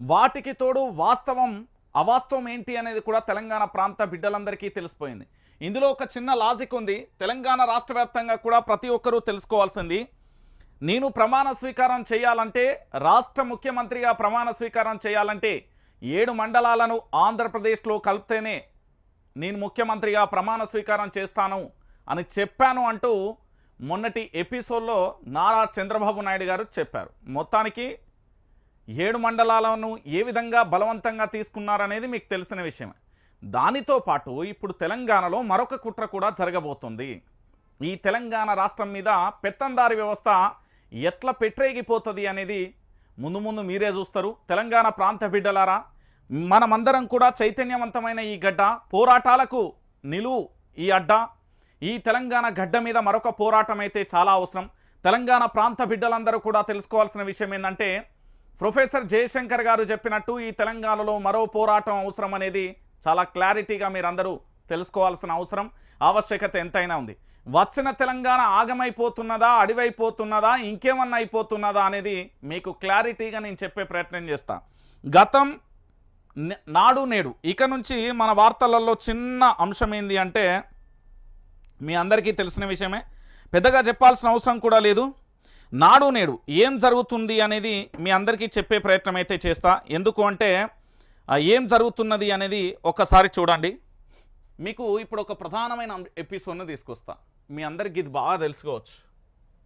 వాటికి తోడు వాస్తవం అవాస్తవం ఏంటి అనేది కూడా తెలంగాణ ప్రాంత బిడ్డలందరికీ తెలిసిపోయింది. ఇందులో ఒక చిన్న లాజిక్ ఉంది. తెలంగాణ రాష్ట్ర కూడా ప్రతి ఒక్కరూ తెలుసుకోవాల్సింది. నేను ప్రమాణ స్వీకారం చేయాలంటే రాష్ట్ర ముఖ్యమంత్రిగా ప్రమాణ స్వీకారం చేయాలంటే ఏడు మండలాలను ఆంధ్రప్రదేశ్లో కలిపితేనే నేను ముఖ్యమంత్రిగా ప్రమాణ స్వీకారం చేస్తాను అని చెప్పాను అంటూ మొన్నటి ఎపిసోడ్లో నారా చంద్రబాబు నాయుడు గారు చెప్పారు. మొత్తానికి ఏడు మండలాలను ఏ విధంగా బలవంతంగా తీసుకున్నారనేది మీకు తెలిసిన విషయమే. దానితో పాటు ఇప్పుడు తెలంగాణలో మరొక కుట్ర కూడా జరగబోతుంది. ఈ తెలంగాణ రాష్ట్రం మీద పెత్తందారి వ్యవస్థ ఎట్లా పెట్టరేగిపోతుంది అనేది ముందు ముందు మీరే చూస్తారు. తెలంగాణ ప్రాంత బిడ్డలారా మనమందరం కూడా చైతన్యవంతమైన ఈ గడ్డ పోరాటాలకు నిలువు ఈ అడ్డ. ఈ తెలంగాణ గడ్డ మీద మరొక పోరాటం అయితే చాలా అవసరం. తెలంగాణ ప్రాంత బిడ్డలందరూ కూడా తెలుసుకోవాల్సిన విషయం ఏంటంటే ప్రొఫెసర్ జయశంకర్ గారు చెప్పినట్టు ఈ తెలంగాణలో మరో పోరాటం అవసరం అనేది చాలా క్లారిటీగా మీరందరూ తెలుసుకోవాల్సిన అవసరం ఆవశ్యకత ఎంతైనా ఉంది. వచ్చిన తెలంగాణ ఆగమైపోతున్నదా అడివైపోతున్నదా ఇంకేమన్నా అయిపోతున్నదా అనేది మీకు క్లారిటీగా నేను చెప్పే ప్రయత్నం చేస్తా. గతం నాడు నేడు. ఇక నుంచి మన వార్తలలో చిన్న అంశం ఏంది అంటే మీ అందరికీ తెలిసిన విషయమే. పెద్దగా చెప్పాల్సిన అవసరం కూడా లేదు. నాడు నేడు ఏం జరుగుతుంది అనేది మీ అందరికీ చెప్పే ప్రయత్నం అయితే చేస్తా. ఎందుకు అంటే ఏం జరుగుతున్నది అనేది ఒకసారి చూడండి. మీకు ఇప్పుడు ఒక ప్రధానమైన ఎపిసోడ్ను తీసుకొస్తా. మీ అందరికీ ఇది బాగా తెలుసుకోవచ్చు.